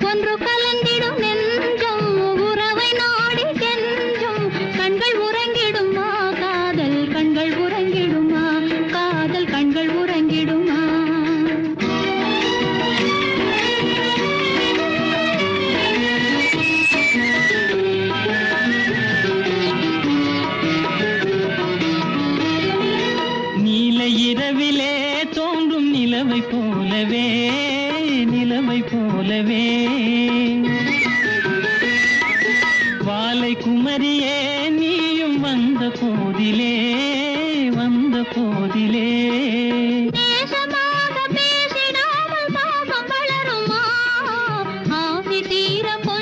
ஒன்று கலந்திடும் நெஞ்சம் உறவை நாடி கெஞ்சும். கண்கள் உறங்கிடுமா காதல் கண்கள் உறங்கிடுமா காதல் கண்கள் உறங்கிடுமா? நீல இரவிலே தோன்றும் நிலவை போலவே நிலைமை போலவே. வாலை குமரியே நீயும் வந்த போதிலே வந்த போதிலே. பொன்